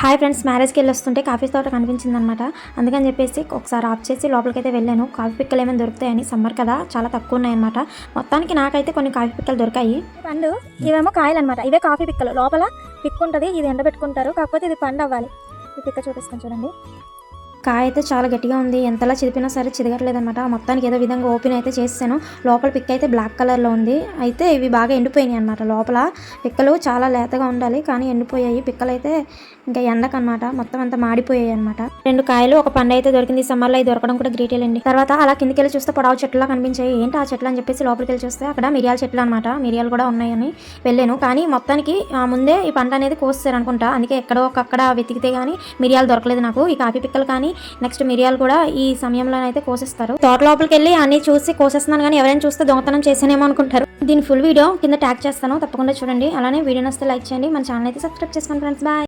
Hi friends మ్యారేజ్కి వెళ్ళొస్తుంటే coffee తోట కనిపించిందనమాట అందుకని చెప్పేసి ఒకసారి ఆఫ్ చేసి లోపలికైతే వెళ్ళాను. కాఫీ పిక్కలు ఏమైనా దొరుకుతాయని సమ్మర్ కదా చాలా తక్కువ ఉన్నాయన్నమాట. మొత్తానికి నాకైతే కొన్ని కాఫీ పిక్కలు దొరికాయి. పండు ఇవేమో కాయలు అనమాట ఇవే కాఫీ పిక్కలు. లోపల పిక్ ఉంటుంది ఇది ఎండబెట్టుకుంటారు కాకపోతే ఇది పండు అవ్వాలి ఈ పిక్క చూపిస్తాను చూడండి. కాయ అయితే చాలా గట్టిగా ఉంది. ఎంతలా చిదిపినా సరే చిదగట్లేదన్నమాట. మొత్తానికి ఏదో విధంగా ఓపెన్ అయితే చేసాను లోపల పిక్ అయితే బ్లాక్ కలర్లో ఉంది. అయితే ఇవి బాగా ఎండిపోయినాయి అనమాట లోపల పిక్కలు చాలా లేతగా ఉండాలి. కానీ ఎండిపోయాయి. పిక్కలు అయితే ఇంకా ఎండకన్నమాట. మొత్తం అంతా మాడిపోయాయి అనమాట రెండు కాయలు ఒక పండు అయితే దొరికింది. సమ్మర్లో ఇది దొరకడం కూడా గ్రేట్ అండి తర్వాత అలా కిందకెళ్ళి వెళ్ళి చూస్తే పొడవు చెట్లా కనిపించాయి. ఏంటి ఆ చెట్లు అని చెప్పేసి లోపలికి వెళ్ళి చూస్తే అక్కడ మిరియాల చెట్లు అనమాట మిరియాలు కూడా ఉన్నాయని వెళ్ళాను. కానీ మొత్తానికి ఆ, ముందే ఈ పంట అనేది కోస్తారు అనుకుంటా. అందుకే ఎక్కడో ఒకక్కడ వెతికితే కానీ మిరియాలు దొరకలేదు నాకు. ఈ కాఫీ పిక్కలు కానీ నెక్స్ట్ మిరియాలు కూడా ఈ సమయంలో అయితే కోసేస్తారు. తోట లోపలికి వెళ్ళి అన్ని చూసి కోసేస్తున్నాను కానీ ఎవరైనా చూస్తే దొంగతనం చేసానేమో అనుకుంటారు. దీని ఫుల్ వీడియో కింద ట్యాగ్ చేస్తాను. తప్పకుండా చూడండి. అలానే వీడియో నస్తే లైక్ చేయండి. మన ఛానల్ అయితే సబ్స్క్రైబ్ చేసుకోండి ఫ్రెండ్స్ బాయ్